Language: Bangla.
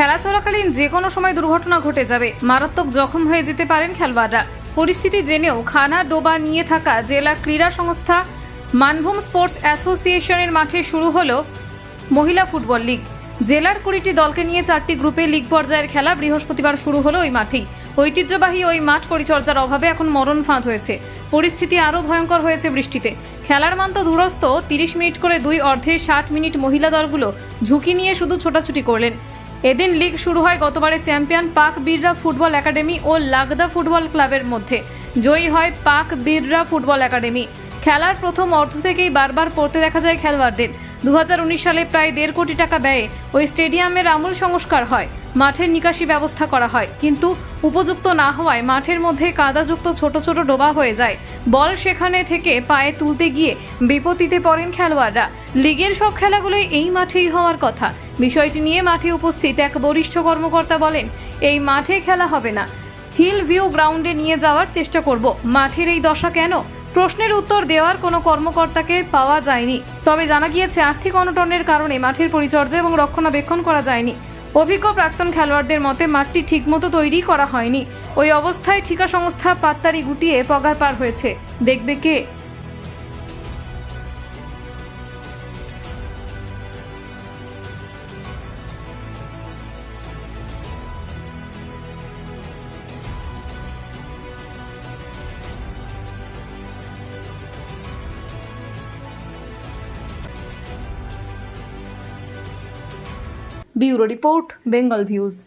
খেলা চলাকালীন যে কোনো সময় দুর্ঘটনা ঘটে যাবে। মারাত্মক জখম হয়ে যেতে পারেন খেলোয়াড়রা। পরিস্থিতি জেনেও খানা ডোবা নিয়ে থাকা জেলা ক্রীড়া সংস্থা মানভূম স্পোর্টস অ্যাসোসিয়েশনের মাঠে শুরু হলো মহিলা ফুটবল লীগ। জেলার কুড়িটি দলকে নিয়ে চারটি গ্রুপে লীগ পর্যায়ের খেলা বৃহস্পতিবার শুরু হলো ওই মাঠেই। ঐতিহ্যবাহী ওই মাঠ পরিচর্যার অভাবে এখন মরণ ফাঁদ হয়েছে। পরিস্থিতি আরও ভয়ঙ্কর হয়েছে বৃষ্টিতে। খেলার মান তো দূরস্থ তিরিশ মিনিট করে দুই অর্ধে ষাট মিনিট মহিলা দলগুলো ঝুঁকি নিয়ে শুধু ছোটাছুটি করলেন। এদিন লিগ শুরু হয় গতবারের চ্যাম্পিয়ন পাক বীররা ফুটবল একাডেমি ও লাগদা ফুটবল ক্লাবের মধ্যে। জয়ী হয় পাক বীররা ফুটবল একাডেমি। খেলার প্রথম অর্ধ থেকেই বারবার পড়তে দেখা যায় খেলোয়াড়দের। দুহাজার উনিশ সালে প্রায় দেড় কোটি টাকা ব্যয়ে ওই স্টেডিয়ামের আমূল সংস্কার হয়। মাঠের নিকাশি ব্যবস্থা করা হয়। কিন্তু উপযুক্ত না হওয়ায় মাঠের মধ্যে কাদাযুক্ত ছোট ছোট ডোবা হয়ে যায়। বল সেখানে থেকে পায়ে তুলতে গিয়ে বিপত্তিতে পড়েন খেলোয়াড়রা। লিগের সব খেলাগুলোই এই মাঠেই হওয়ার কথা। বিষয়টি নিয়ে মাঠে উপস্থিত এক বরিষ্ঠ কর্মকর্তা বলেন, এই মাঠে খেলা হবে না। হিল ভিউ গ্রাউন্ডে নিয়ে যাওয়ার চেষ্টা করব। মাঠের এই দশা কেন? প্রশ্নের উত্তর দেওয়ার কোনো কর্মকর্তাকে পাওয়া যায়নি। তবে জানা গিয়েছে, আর্থিক অনটনের কারণে মাঠের পরিচর্যা এবং রক্ষণাবেক্ষণ করা যায়নি। অভিজ্ঞ প্রাক্তন খেলোয়াড়দের মতে, মাঠটি ঠিকমতো তৈরি করা হয়নি। ওই অবস্থায় ঠিকা সংস্থা পাত্তারি গুটিয়ে পগার পার হয়েছে। দেখবে কে? Bureau report Bengal views